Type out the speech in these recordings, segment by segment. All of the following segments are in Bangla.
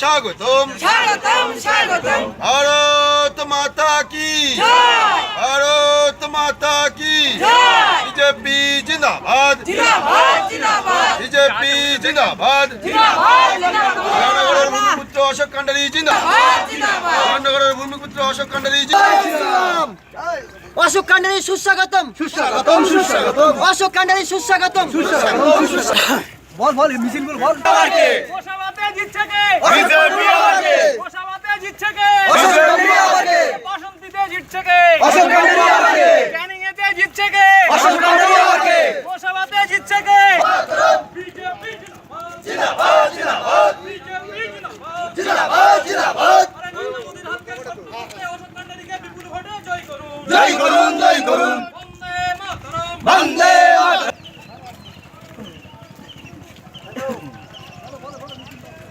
স্বাগতম। স্বাগতম স্বাগতম। ভারত মাতা কি? জয়। ভারত মাতা কি? জয়। বিজেপি জিন্দাবাদ। জিন্দাবাদ জিন্দাবাদ। বিজেপি জিন্দাবাদ। জিন্দাবাদ জিন্দাবাদ। রামনগরের ভূমিপুত্র অশোক কান্ডারি জিন্দাবাদ। জিন্দাবাদ রামনগরের ভূমিপুত্র অশোক কান্ডারি জিন্দাবাদ। অশোক কান্ডারি সুস্বাগতম। সুস্বাগতম সুস্বাগতম। অশোক কান্ডারি সুস্বাগতম। গোসাবাতে জিতছে কে? বিজেপি আমাকে গোসাবাতে জিতছে কে? বিজেপি আমাকে বাসন্তীতে জিতছে কে? অশোক কান্ডারি ক্যানিং এতে জিতছে কে? অশোক কান্ডারি আমাকে জিতছে কে? বিজেপি জিন্দাবাদ জিন্দাবাদ। বিজেপি জিন্দাবাদ। জিন্দাবাদ জিন্দাবাদ। আরে নরেন্দ্র মোদির হাতকে শক্ত করতে অশোক কান্ডারিকে বিপুল ভোটে জয় করুন। জয় করুন জয় করুন। বন্দে মাতরম। বন্দে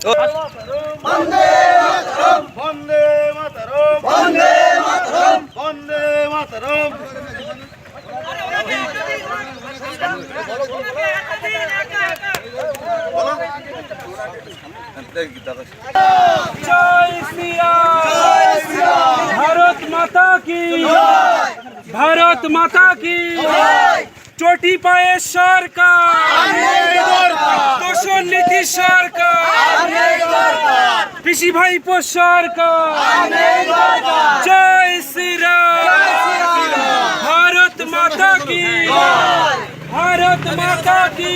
বন্দে মাতরম বন্দে মাতরম বন্দে মাতরম জয় শ্রীরাম ভারত মাতা কি ভারত মাতা কি চটি পায়ে সরকার দোষণ নীতি সরকার পিসি ভাইপো সরকার। জয় শ্রীরাম। ভারত মাতা কি ভারত মাতা কি